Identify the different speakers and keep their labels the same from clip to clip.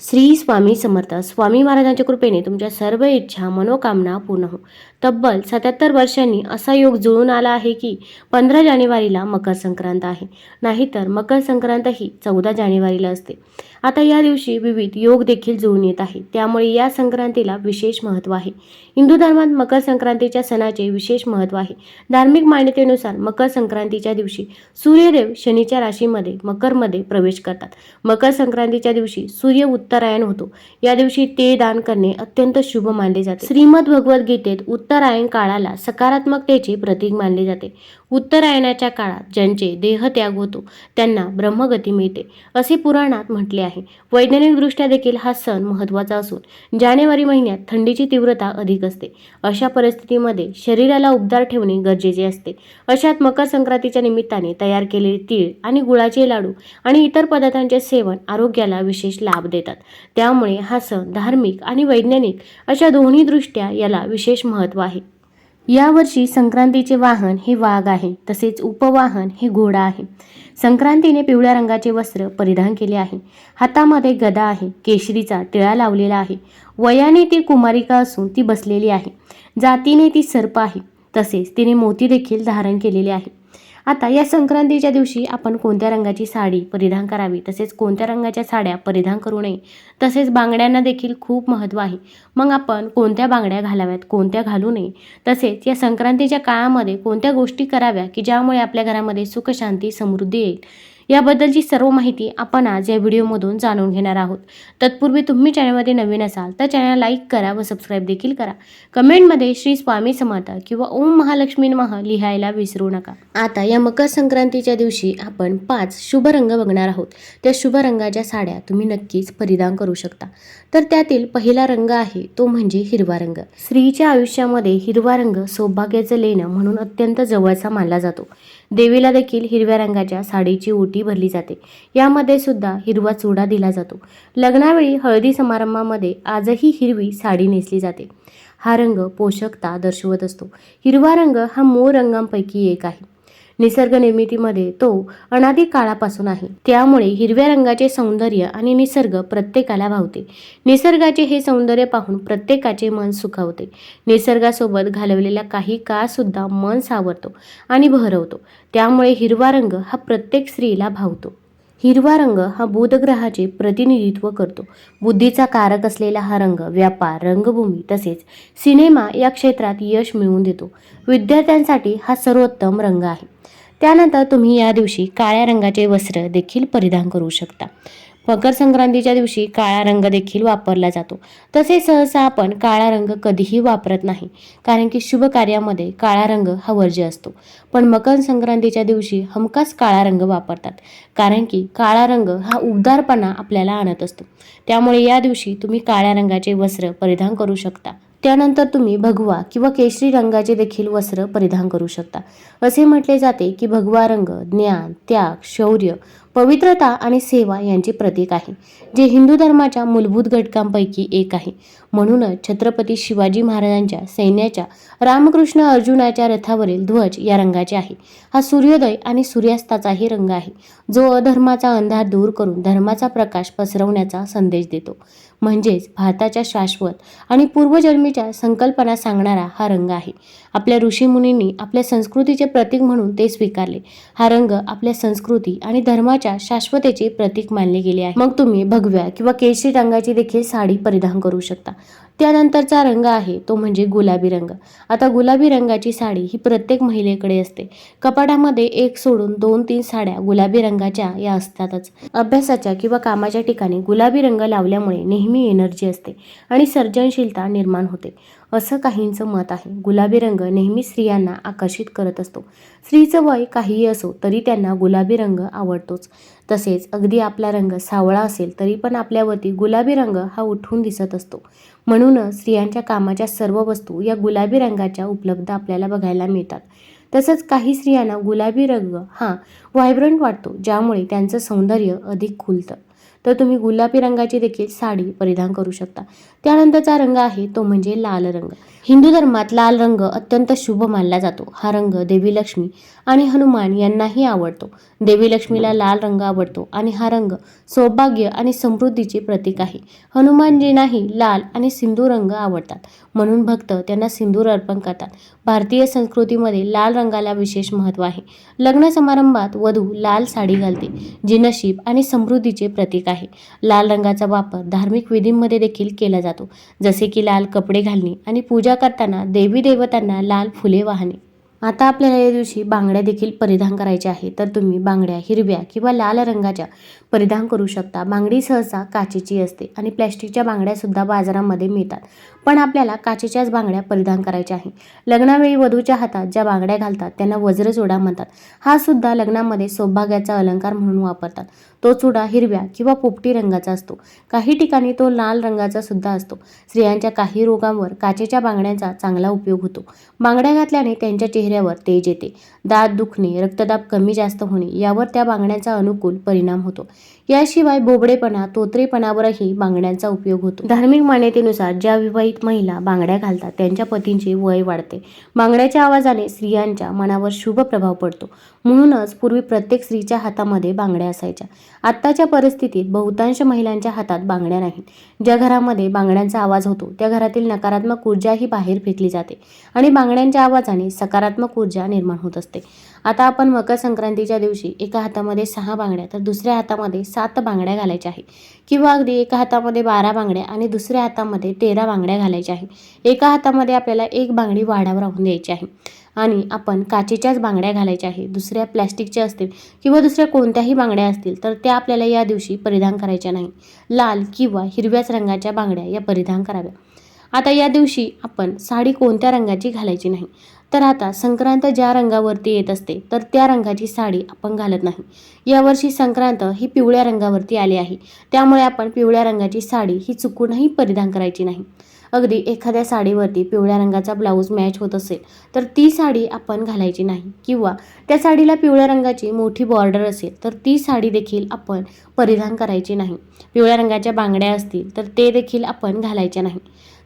Speaker 1: श्री स्वामी समर्थ. स्वामी महाराजांच्या कृपेने तुमच्या सर्व इच्छा मनोकामना पूर्ण हो. तब्बल सत्याहत्तर वर्षांनी असा योग जुळून आला आहे की पंधरा जानेवारीला मकर संक्रांत आहे. नाहीतर मकर संक्रांत ही चौदा जानेवारीला असते. आता या दिवशी विविध योग देखील जुळून येत आहे त्यामुळे या संक्रांतीला विशेष महत्त्व आहे. हिंदू धर्मात मकर संक्रांतीच्या सणाचे विशेष महत्त्व आहे. धार्मिक मान्यतेनुसार मकर संक्रांतीच्या दिवशी सूर्यदेव शनीच्या राशीमध्ये मकरमध्ये प्रवेश करतात. मकर संक्रांतीच्या दिवशी सूर्य उत्तरायण होतो. या दिवशी ते दान करणे अत्यंत शुभ मानले जाते. श्रीमद भगवद्गीतेत उत्तरायण काळाला सकारात्मकतेचे प्रतीक मानले जाते. उत्तरायणाच्या काळात ज्यांचे देहत्याग होतो त्यांना ब्रह्मगती मिळते असे पुराणात म्हटले आहे. वैज्ञानिकदृष्ट्या देखील हा सण महत्त्वाचा असून जानेवारी महिन्यात थंडीची तीव्रता अधिक असते. अशा परिस्थितीमध्ये शरीराला उबदार ठेवणे गरजेचे असते. अशात मकर संक्रांतीच्या निमित्ताने तयार केलेले तीळ आणि गुळाचे लाडू आणि इतर पदार्थांचे सेवन आरोग्याला विशेष लाभ देतात. त्यामुळे हा सण धार्मिक आणि वैज्ञानिक अशा दोन्ही दृष्ट्या याला विशेष महत्त्व आहे. यावर्षी संक्रांतीचे वाहन हे वाघ आहे तसेच उपवाहन हे घोडा आहे. संक्रांतीने पिवळ्या रंगाचे वस्त्र परिधान केले आहे. हातामध्ये गदा आहे केशरीचा टिळा लावलेला आहे. वयाने ती कुमारिका असून ती बसलेली आहे. जातीने ती सर्प आहे तसेच तिने मोती देखील धारण केलेले आहे. आता या संक्रांतीच्या दिवशी आपण कोणत्या रंगाची साडी परिधान करावी? तसेच कोणत्या रंगाच्या साड्या परिधान करू नये? तसेच बांगड्यांना देखील खूप महत्त्व आहे. मग आपण कोणत्या बांगड्या घालाव्यात कोणत्या घालू नये? तसेच या संक्रांतीच्या काळामध्ये कोणत्या गोष्टी कराव्या की ज्यामुळे आपल्या घरामध्ये सुखशांती समृद्धी येईल? याबद्दलची सर्व माहिती आपण आज या व्हिडिओमधून जाणून घेणार आहोत. तत्पूर्वी तुम्ही चॅनलमध्ये नवीन असाल तर चॅनल लाईक करा व सबस्क्राईब देखील करा. कमेंटमध्ये श्री स्वामी समर्थ किंवा ओम महालक्ष्मी मह लिहायला विसरू नका. आता या मकर संक्रांतीच्या दिवशी आपण पाच शुभ रंग बघणार आहोत. त्या शुभ रंगाच्या साड्या तुम्ही नक्कीच परिधान करू शकता. तर त्यातील पहिला रंग आहे तो म्हणजे हिरवा रंग. स्त्रीच्या आयुष्यामध्ये हिरवा रंग सौभाग्याचं लेणं म्हणून अत्यंत जवळचा मानला जातो. देवीला देखील हिरव्या रंगाच्या साडीची ओटी भरली जाते. यामध्ये सुद्धा हिरवा चुडा दिला जातो. लग्नावेळी हळदी समारंभामध्ये आजही हिरवी साडी नेसली जाते. हा रंग पोषकता दर्शवत असतो. हिरवा रंग हा मूळ रंगांपैकी एक आहे. निसर्ग निर्मितीमध्ये तो अनादी काळापासून आहे. त्यामुळे हिरव्या रंगाचे सौंदर्य आणि निसर्ग प्रत्येकाला भावते. निसर्गाचे हे सौंदर्य पाहून प्रत्येकाचे मन सुखावते. निसर्गासोबत घालवलेला काही काळ सुद्धा मन सावरतो आणि बहरवतो. त्यामुळे हिरवा रंग हा प्रत्येक स्त्रीला भावतो. हिरवा रंग हा बुधग्रहाचे प्रतिनिधित्व करतो. बुद्धीचा कारक असलेला हा रंग व्यापार रंगभूमी तसेच सिनेमा या क्षेत्रात यश मिळवून देतो. विद्यार्थ्यांसाठी हा सर्वोत्तम रंग आहे. त्यानंतर तुम्ही या दिवशी काळ्या रंगाचे वस्त्र देखील परिधान करू शकता. मकर संक्रांतीच्या दिवशी काळा रंग देखील वापरला जातो. तसे सहसा आपण काळा रंग कधीही वापरत नाही कारण की शुभ कार्यामध्ये काळा रंग हा वर्ज्य असतो. पण मकर संक्रांतीच्या दिवशी हमखास काळा रंग वापरतात कारण की काळा रंग हा उबदारपणा आपल्याला आणत असतो. त्यामुळे या दिवशी तुम्ही काळ्या रंगाचे वस्त्र परिधान करू शकता. त्यानंतर तुम्ही भगवा किंवा केशरी रंगाचे देखील वस्त्र परिधान करू शकता. असे म्हटले जाते की भगवा रंग ज्ञान त्याग शौर्य पवित्रता आणि सेवा यांचे प्रतीक आहे जे हिंदू धर्माच्या मूलभूत घटकांपैकी एक आहे. म्हणूनच छत्रपती शिवाजी महाराजांच्या सैन्याच्या रामकृष्ण अर्जुनाच्या रथावरील ध्वज या रंगाचे आहे. हा सूर्योदय आणि सूर्यास्ताचाही रंग आहे जो अधर्माचा अंधार दूर करून धर्माचा प्रकाश पसरवण्याचा संदेश देतो. म्हणजेच भारताच्या शाश्वत आणि पूर्वजन्मीच्या संकल्पना सांगणारा हा रंग आहे. आपल्या ऋषीमुनींनी आपल्या संस्कृतीचे प्रतीक म्हणून ते स्वीकारले. हा रंग आपल्या संस्कृती आणि धर्माच्या शाश्वतेचे प्रतीक मानले गेले आहे. मग तुम्ही भगव्या किंवा केशरी रंगाची देखील साडी परिधान करू शकता. त्यानंतरचा रंग आहे तो म्हणजे गुलाबी रंग. आता गुलाबी रंगाची साडी ही प्रत्येक महिलेकडे असते. कपाटामध्ये एक सोडून दोन तीन साड्या गुलाबी रंगाच्या या असतातच. अभ्यासाच्या किंवा कामाच्या ठिकाणी गुलाबी रंग लावल्यामुळे नेहमी एनर्जी असते आणि सर्जनशीलता निर्माण होते. असं काहींचं मत आहे. गुलाबी रंग नेहमी स्त्रियांना आकर्षित करत असतो. स्त्रीचं वय काहीही असो तरी त्यांना गुलाबी रंग आवडतोच. तसेच अगदी आपला रंग सावळा असेल तरी पण आपल्यावरती गुलाबी रंग हा उठून दिसत असतो. म्हणूनच स्त्रियांच्या कामाच्या सर्व वस्तू या गुलाबी रंगाच्या उपलब्ध आपल्याला बघायला मिळतात. तसंच काही स्त्रियांना गुलाबी रंग हा व्हायब्रंट वाटतो ज्यामुळे त्यांचं सौंदर्य अधिक खुलतं. तर तुम्ही गुलाबी रंगाची देखील साडी परिधान करू शकता. त्यानंतरचा रंग आहे तो म्हणजे लाल रंग. हिंदू धर्मात लाल रंग अत्यंत शुभ मानला जातो. हा रंग देवी लक्ष्मी आणि हनुमान यांनाही आवडतो. देवी लक्ष्मीला लाल रंग आवडतो आणि हा रंग सौभाग्य आणि समृद्धीचे प्रतीक आहे. हनुमानजींनाही लाल आणि सिंधू रंग आवडतात. म्हणून भक्त त्यांना सिंदूर अर्पण करतात. भारतीय संस्कृतीमध्ये लाल रंगाला विशेष महत्त्व आहे. लग्न समारंभात वधू लाल साडी घालते जी नशीब आणि समृद्धीचे प्रतीक आहे. लाल रंगाचा वापर धार्मिक विधींमध्ये देखील केला जातो. जसे की लाल कपडे घालणे आणि पूजा करताना देवी देवतांना लाल फुले वाहणे. आता आपल्याला या दिवशी बांगड्या देखील परिधान करायच्या आहे तर तुम्ही बांगड्या हिरव्या किंवा लाल रंगाच्या परिधान करू शकता. बांगडी सहसा काचेची असते आणि प्लॅस्टिकच्या बांगड्यासुद्धा बाजारामध्ये मिळतात. पण आपल्याला काचेच्याच बांगड्या परिधान करायच्या आहे लग्नावेळी वधूच्या हातात ज्या बांगड्या घालतात त्यांना वज्रचुडा म्हणतात. हा सुद्धा लग्नामध्ये सौभाग्याचा अलंकार म्हणून वापरतात. तो चुडा हिरव्या किंवा पोपटी रंगाचा असतो. काही ठिकाणी तो लाल रंगाचा सुद्धा असतो. स्त्रियांच्या काही रोगांवर काचेच्या बांगड्यांचा चांगला उपयोग होतो. बांगड्या घातल्याने त्यांच्या चेहऱ्यावर तेज येते. दात दुखणे रक्तदाब कमी जास्त होणे यावर त्या बांगड्यांचा अनुकूल परिणाम होतो. याशिवाय बोबडेपणा तोत्रेपणावरही बांगड्यांचा उपयोग होतो. धार्मिक मान्यतेनुसार ज्या विवाहित महिला बांगड्या घालतात त्यांच्या पतींचे वय वाढते. बांगड्याच्या आवाजाने स्त्रियांच्या मनावर शुभ प्रभाव पडतो. म्हणूनच पूर्वी प्रत्येक स्त्रीच्या हातामध्ये बांगड्या असायच्या. आत्ताच्या परिस्थितीत बहुतांश महिलांच्या हातात बांगड्या नाहीत. ज्या घरामध्ये बांगड्यांचा आवाज होतो त्या घरातील नकारात्मक ऊर्जाही बाहेर फेकली जाते आणि बांगड्यांच्या आवाजाने सकारात्मक ऊर्जा निर्माण होत असते. आता आपण मकर संक्रांतीच्या दिवशी एका हातामध्ये सहा बांगड्या तर दुसऱ्या हातामध्ये सात बांगड्या घालायच्या आहे किंवा अगदी एका हातामध्ये बारा बांगड्या आणि दुसऱ्या हातामध्ये तेरा बांगड्या घालायच्या आहे एका हातामध्ये आपल्याला एक बांगडी वाढावर राहून द्यायची आहे. आणि आपण काचेच्याच बांगड्या घालायच्या आहे दुसऱ्या प्लॅस्टिकच्या असतील किंवा दुसऱ्या कोणत्याही बांगड्या असतील तर त्या आपल्याला या दिवशी परिधान करायच्या नाही. लाल किंवा हिरव्याच रंगाच्या बांगड्या या परिधान कराव्या. आता या दिवशी आपण साडी कोणत्या रंगाची घालायची नाही. तर आता संक्रांत ज्या रंगावरती येत असते तर त्या रंगाची साडी आपण घालत नाही. यावर्षी संक्रांत ही पिवळ्या रंगावरती आली आहे. त्यामुळे आपण पिवळ्या रंगाची साडी ही चुकूनही परिधान करायची नाही. अगदी एखाद्या साडीवरती पिवळ्या रंगाचा ब्लाऊज मॅच होत असेल तर ती साडी आपण घालायची नाही. किंवा त्या साडीला पिवळ्या रंगाची मोठी बॉर्डर असेल तर ती साडी देखील आपण परिधान करायची नाही. पिवळ्या रंगाच्या बांगड्या असतील तर ते देखील आपण घालायच्या नाही.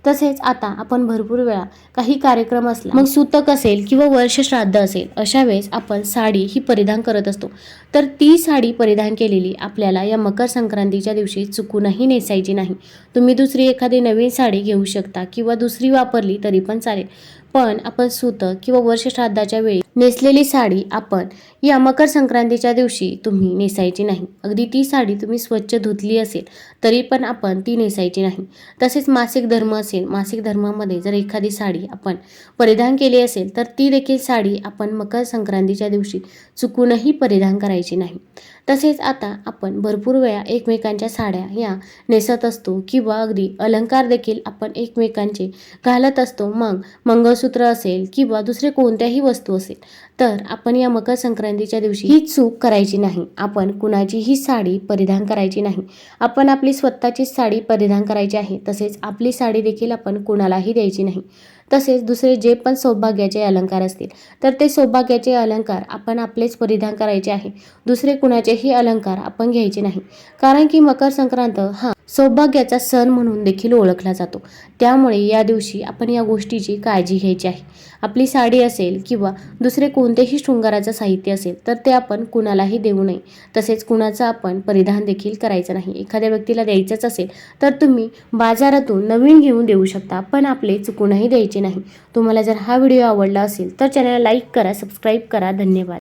Speaker 1: तसेच आता आपण भरपूर वेळा काही कार्यक्रम असला मग सुतक असेल किंवा वर्ष श्राद्ध असेल अशा वेळेस आपण साडी ही परिधान करत असतो. तर ती साडी परिधान केलेली आपल्याला या मकर संक्रांतीच्या दिवशी चुकूनही नेसायची नाही. तुम्ही दुसरी एखादी नवीन साडी घेऊ शकता किंवा दुसरी वापरली तरी पण चालेल. पण आपण सुत किंवा वर्ष श्राद्धाच्या वेळी नेसलेली साडी आपण या मकर संक्रांतीच्या दिवशी तुम्ही नेसायची नाही. अगदी ती साडी तुम्ही स्वच्छ धुतली असेल तरी पण आपण ती नेसायची नाही. तसेच मासिक धर्म असेल मासिक धर्मामध्ये जर एखादी साडी आपण परिधान केली असेल तर ती देखील साडी आपण मकर संक्रांतीच्या दिवशी चुकूनही परिधान करायची नाही. तसेच आता आपण भरपूर वेळा एकमेकांच्या साड्या या नेसत असतो किंवा अगदी अलंकार देखील आपण एकमेकांचे घालत असतो. मग मंगळसूत्र असेल किंवा दुसरे कोणत्याही वस्तू असेल तर आपण या मकर संक्रांतीच्या दिवशी ही चूक करायची नाही. आपण कुणाचीही साडी परिधान करायची नाही. आपण आपली स्वतःचीच साडी परिधान करायची आहे. तसेच आपली साडी देखील आपण कुणालाही द्यायची नाही. तसेच दुसरे जे पण सौभाग्याचे अलंकार असतील तर ते सौभाग्याचे अलंकार आपण आपलेच परिधान करायचे आहे. दुसरे कुणाचेही अलंकार आपण घ्यायचे नाही. कारण की मकर संक्रांत हा सौभाग्याचा सण म्हणून देखील ओळखला जातो. त्यामुळे या दिवशी आपण या गोष्टीची काळजी घ्यायची आहे. आपली साडी असेल किंवा दुसरे कोणतेही शृंगाराचं साहित्य असेल तर ते आपण कुणालाही देऊ नये. तसेच कुणाचं आपण परिधान देखील करायचं नाही. एखाद्या व्यक्तीला द्यायचंच असेल तर तुम्ही बाजारातून नवीन घेऊन देऊ शकता पण आपले चुकूनही द्यायचे नाही. तुम्हाला जर हा व्हिडिओ आवडला असेल तर चॅनलला लाईक करा सबस्क्राईब करा. धन्यवाद.